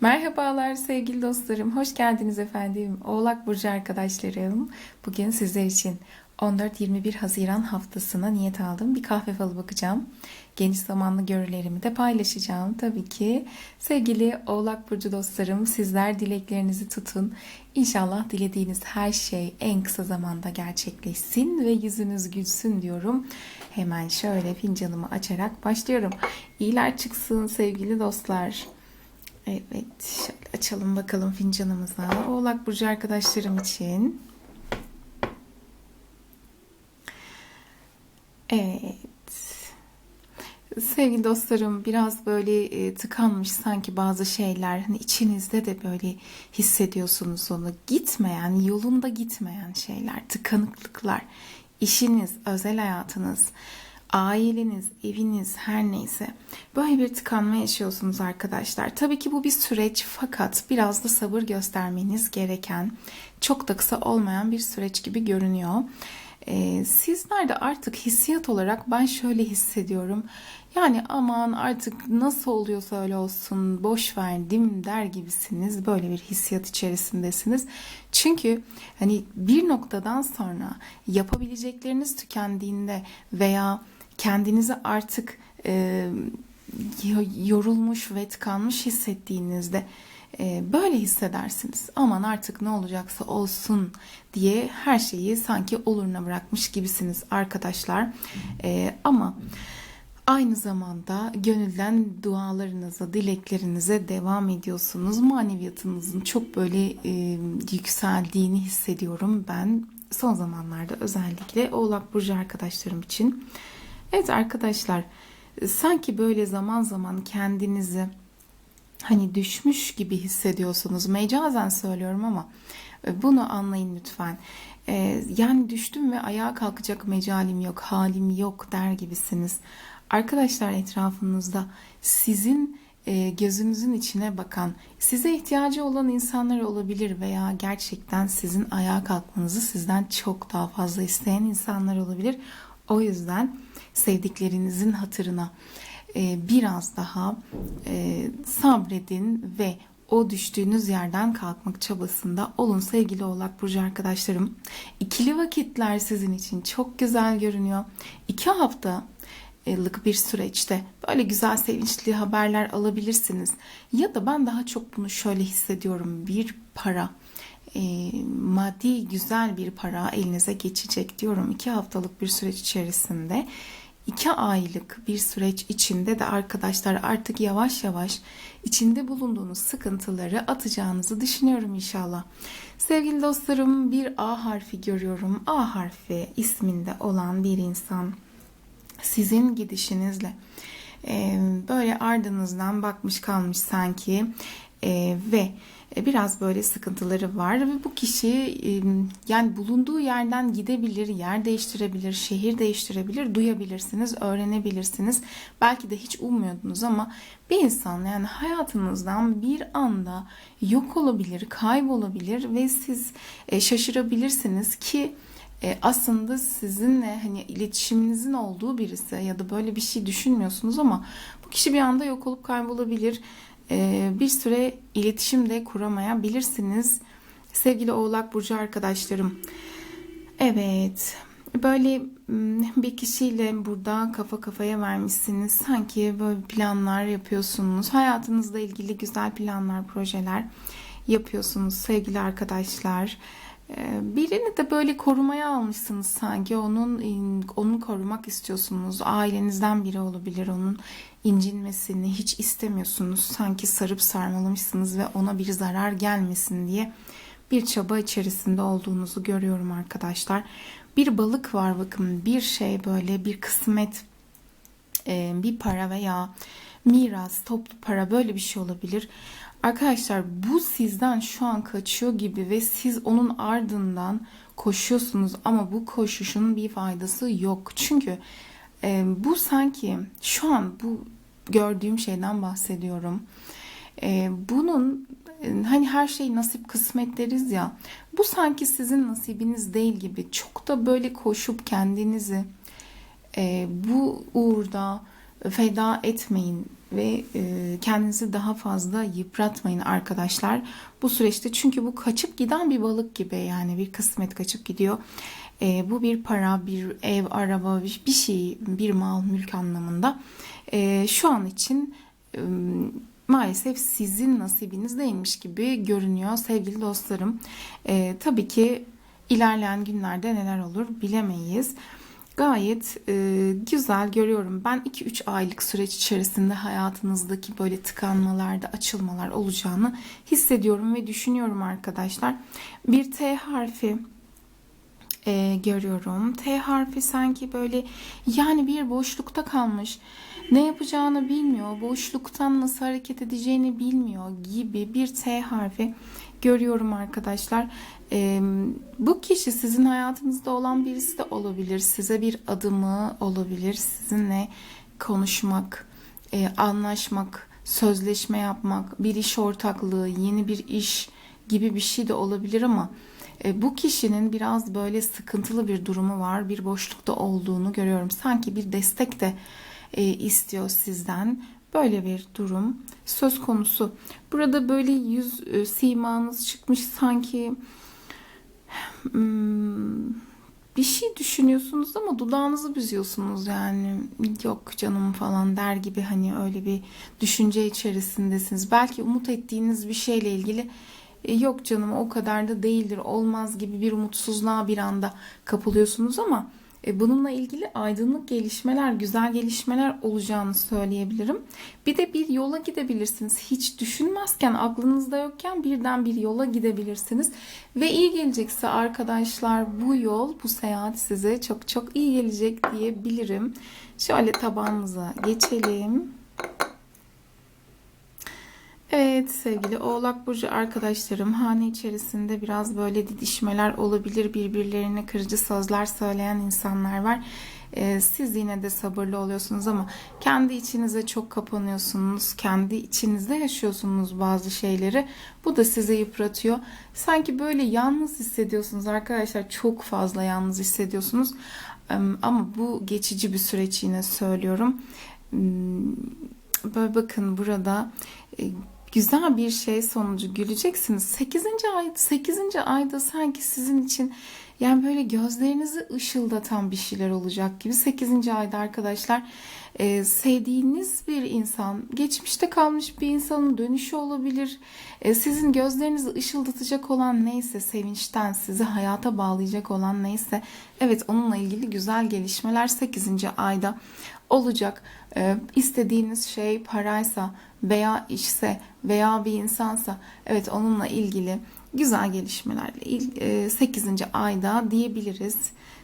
Merhabalar sevgili dostlarım. Hoş geldiniz efendim. Oğlak Burcu arkadaşlarım. Bugün sizler için 14-21 Haziran haftasına niyet aldım. Bir kahve falı bakacağım. Geniş zamanlı görülerimi de paylaşacağım. Tabii ki sevgili Oğlak Burcu dostlarım sizler dileklerinizi tutun. İnşallah dilediğiniz her şey en kısa zamanda gerçekleşsin ve yüzünüz gülsün diyorum. Hemen şöyle fincanımı açarak başlıyorum. İyiler çıksın sevgili dostlar. Evet, şöyle açalım bakalım fincanımıza. Oğlak Burcu arkadaşlarım için. Evet. Sevgili dostlarım biraz böyle e, tıkanmış sanki bazı şeyler hani içinizde de böyle hissediyorsunuz onu gitmeyen yolunda gitmeyen şeyler tıkanıklıklar işiniz özel hayatınız aileniz, eviniz her neyse böyle bir tıkanma yaşıyorsunuz arkadaşlar. Tabii ki bu bir süreç fakat biraz da sabır göstermeniz gereken çok da kısa olmayan bir süreç gibi görünüyor. Ee, sizler de artık hissiyat olarak ben şöyle hissediyorum. Yani aman artık nasıl oluyorsa öyle olsun boş verdim der gibisiniz. Böyle bir hissiyat içerisindesiniz. Çünkü hani bir noktadan sonra yapabilecekleriniz tükendiğinde veya kendinizi artık e, yorulmuş ve tıkanmış hissettiğinizde e, böyle hissedersiniz. Aman artık ne olacaksa olsun diye her şeyi sanki oluruna bırakmış gibisiniz arkadaşlar. E, ama aynı zamanda gönülden dualarınıza, dileklerinize devam ediyorsunuz. Maneviyatınızın çok böyle e, yükseldiğini hissediyorum ben son zamanlarda özellikle Oğlak Burcu arkadaşlarım için. Evet arkadaşlar sanki böyle zaman zaman kendinizi hani düşmüş gibi hissediyorsunuz. Mecazen söylüyorum ama e, bunu anlayın lütfen. E, yani düştüm ve ayağa kalkacak mecalim yok, halim yok der gibisiniz. Arkadaşlar etrafınızda sizin e, gözünüzün içine bakan, size ihtiyacı olan insanlar olabilir veya gerçekten sizin ayağa kalkmanızı sizden çok daha fazla isteyen insanlar olabilir. O yüzden sevdiklerinizin hatırına e, biraz daha e, sabredin ve o düştüğünüz yerden kalkmak çabasında olun sevgili Oğlak Burcu arkadaşlarım. İkili vakitler sizin için çok güzel görünüyor. İki haftalık bir süreçte böyle güzel sevinçli haberler alabilirsiniz. Ya da ben daha çok bunu şöyle hissediyorum. Bir para, e, maddi güzel bir para elinize geçecek diyorum. iki haftalık bir süreç içerisinde iki aylık bir süreç içinde de arkadaşlar artık yavaş yavaş içinde bulunduğunuz sıkıntıları atacağınızı düşünüyorum inşallah. Sevgili dostlarım bir A harfi görüyorum. A harfi isminde olan bir insan sizin gidişinizle böyle ardınızdan bakmış kalmış sanki ve biraz böyle sıkıntıları var ve bu kişi e, yani bulunduğu yerden gidebilir, yer değiştirebilir, şehir değiştirebilir, duyabilirsiniz, öğrenebilirsiniz. Belki de hiç ummuyordunuz ama bir insan yani hayatınızdan bir anda yok olabilir, kaybolabilir ve siz e, şaşırabilirsiniz ki aslında sizinle hani iletişiminizin olduğu birisi ya da böyle bir şey düşünmüyorsunuz ama bu kişi bir anda yok olup kaybolabilir bir süre iletişim de kuramayabilirsiniz. Sevgili Oğlak Burcu arkadaşlarım. Evet, böyle hmm, bir kişiyle burada kafa kafaya vermişsiniz. Sanki böyle planlar yapıyorsunuz. Hayatınızla ilgili güzel planlar, projeler yapıyorsunuz sevgili arkadaşlar. Ee, birini de böyle korumaya almışsınız sanki onun onu korumak istiyorsunuz. Ailenizden biri olabilir onun incinmesini hiç istemiyorsunuz. Sanki sarıp sarmalamışsınız ve ona bir zarar gelmesin diye bir çaba içerisinde olduğunuzu görüyorum arkadaşlar. Bir balık var bakın bir şey böyle bir kısmet e, bir para veya miras toplu para böyle bir şey olabilir. Arkadaşlar bu sizden şu an kaçıyor gibi ve siz onun ardından koşuyorsunuz ama bu koşuşun bir faydası yok. Çünkü e, bu sanki şu an bu gördüğüm şeyden bahsediyorum. E, bunun hani her şey nasip kısmet deriz ya. Bu sanki sizin nasibiniz değil gibi. Çok da böyle koşup kendinizi e, bu uğurda feda etmeyin ve e, kendinizi daha fazla yıpratmayın arkadaşlar bu süreçte çünkü bu kaçıp giden bir balık gibi yani bir kısmet kaçıp gidiyor. E, bu bir para, bir ev, araba, bir şey, bir mal, mülk anlamında. E, şu an için maalesef sizin nasibiniz değilmiş gibi görünüyor sevgili dostlarım. Tabii ki ilerleyen günlerde neler olur bilemeyiz. Gayet e, güzel görüyorum. Ben 2-3 aylık süreç içerisinde hayatınızdaki böyle tıkanmalarda, açılmalar olacağını hissediyorum ve düşünüyorum arkadaşlar. Bir T harfi e, görüyorum. T harfi sanki böyle yani bir boşlukta kalmış. Ne yapacağını bilmiyor. Boşluktan nasıl hareket edeceğini bilmiyor gibi bir T harfi görüyorum arkadaşlar. E, bu kişi sizin hayatınızda olan birisi de olabilir. Size bir adımı olabilir. Sizinle konuşmak, e, anlaşmak, sözleşme yapmak, bir iş ortaklığı, yeni bir iş gibi bir şey de olabilir ama e, bu kişinin biraz böyle sıkıntılı bir durumu var. Bir boşlukta olduğunu görüyorum. Sanki bir destek de e, istiyor sizden. Böyle bir durum söz konusu. Burada böyle yüz e, simanız çıkmış sanki bir şey düşünüyorsunuz ama dudağınızı büzüyorsunuz yani yok canım falan der gibi hani öyle bir düşünce içerisindesiniz. Belki umut ettiğiniz bir şeyle ilgili e, yok canım o kadar da değildir olmaz gibi bir umutsuzluğa bir anda kapılıyorsunuz ama bununla ilgili aydınlık gelişmeler, güzel gelişmeler olacağını söyleyebilirim. Bir de bir yola gidebilirsiniz. Hiç düşünmezken, aklınızda yokken birden bir yola gidebilirsiniz. Ve iyi gelecekse arkadaşlar bu yol, bu seyahat size çok çok iyi gelecek diyebilirim. Şöyle tabağımıza geçelim. Evet sevgili Oğlak Burcu arkadaşlarım hane içerisinde biraz böyle didişmeler olabilir. Birbirlerine kırıcı sözler söyleyen insanlar var. Ee, siz yine de sabırlı oluyorsunuz ama kendi içinize çok kapanıyorsunuz. Kendi içinizde yaşıyorsunuz bazı şeyleri. Bu da sizi yıpratıyor. Sanki böyle yalnız hissediyorsunuz arkadaşlar. Çok fazla yalnız hissediyorsunuz. Ama bu geçici bir süreç yine söylüyorum. Böyle bakın burada güzel bir şey sonucu güleceksiniz. 8. ay 8. ayda sanki sizin için yani böyle gözlerinizi ışıldatan bir şeyler olacak gibi 8. ayda arkadaşlar e, sevdiğiniz bir insan geçmişte kalmış bir insanın dönüşü olabilir. E, sizin gözlerinizi ışıldatacak olan neyse sevinçten sizi hayata bağlayacak olan neyse evet onunla ilgili güzel gelişmeler 8. ayda olacak. E, istediğiniz şey paraysa veya işse veya bir insansa evet onunla ilgili güzel gelişmelerle 8. E, ayda diyebiliriz.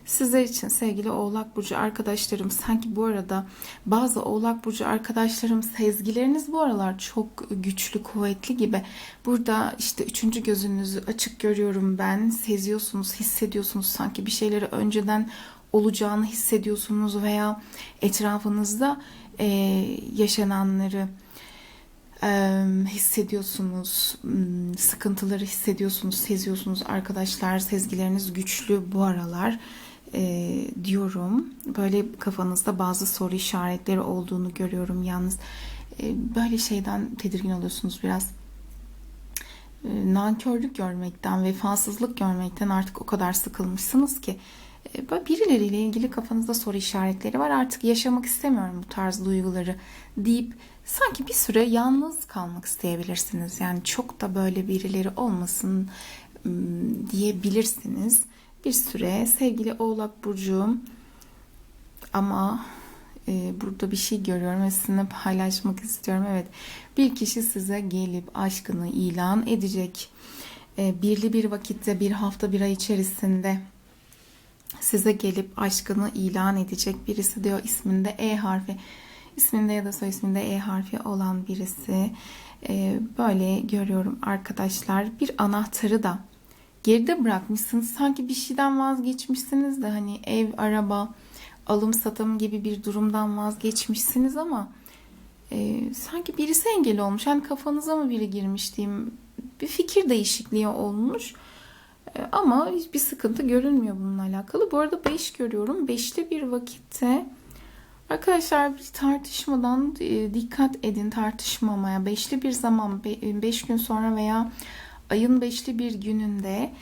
Sizler için sevgili Oğlak Burcu arkadaşlarım sanki bu arada bazı Oğlak Burcu arkadaşlarım sezgileriniz bu aralar çok güçlü, kuvvetli gibi. Burada işte üçüncü gözünüzü açık görüyorum ben. Seziyorsunuz, hissediyorsunuz sanki bir şeyleri önceden olacağını hissediyorsunuz veya etrafınızda e, yaşananları hissediyorsunuz, sıkıntıları hissediyorsunuz, seziyorsunuz arkadaşlar. Sezgileriniz güçlü bu aralar e, diyorum. Böyle kafanızda bazı soru işaretleri olduğunu görüyorum. Yalnız e, böyle şeyden tedirgin oluyorsunuz biraz. E, nankörlük görmekten, vefasızlık görmekten artık o kadar sıkılmışsınız ki e, birileriyle ilgili kafanızda soru işaretleri var. Artık yaşamak istemiyorum bu tarz duyguları deyip sanki bir süre yalnız kalmak isteyebilirsiniz. Yani çok da böyle birileri olmasın diyebilirsiniz. Bir süre sevgili Oğlak Burcu ama e, burada bir şey görüyorum ve sizinle paylaşmak istiyorum. Evet bir kişi size gelip aşkını ilan edecek. E, birli bir vakitte bir hafta bir ay içerisinde size gelip aşkını ilan edecek birisi diyor. İsminde E harfi isminde ya da soy isminde E harfi olan birisi. Ee, böyle görüyorum arkadaşlar. Bir anahtarı da geride bırakmışsınız. Sanki bir şeyden vazgeçmişsiniz de hani ev araba alım satım gibi bir durumdan vazgeçmişsiniz ama e, sanki birisi engel olmuş. Hani kafanıza mı biri girmiş diyeyim. Bir fikir değişikliği olmuş ama hiçbir sıkıntı görünmüyor bununla alakalı. Bu arada 5 görüyorum. 5'te bir vakitte Arkadaşlar bir tartışmadan e, dikkat edin tartışmamaya. Beşli bir zaman, 5 gün sonra veya ayın beşli bir gününde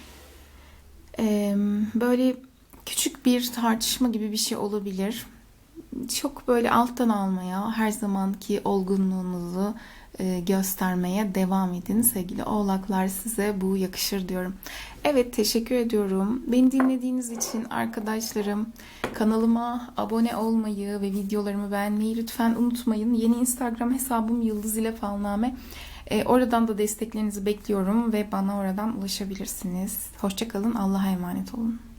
e, böyle küçük bir tartışma gibi bir şey olabilir. Çok böyle alttan almaya, her zamanki olgunluğunuzu e, göstermeye devam edin sevgili oğlaklar. Size bu yakışır diyorum. Evet teşekkür ediyorum. Beni dinlediğiniz için arkadaşlarım kanalıma abone olmayı ve videolarımı beğenmeyi lütfen unutmayın. Yeni Instagram hesabım Yıldız ile Falname. E, oradan da desteklerinizi bekliyorum ve bana oradan ulaşabilirsiniz. Hoşçakalın. Allah'a emanet olun.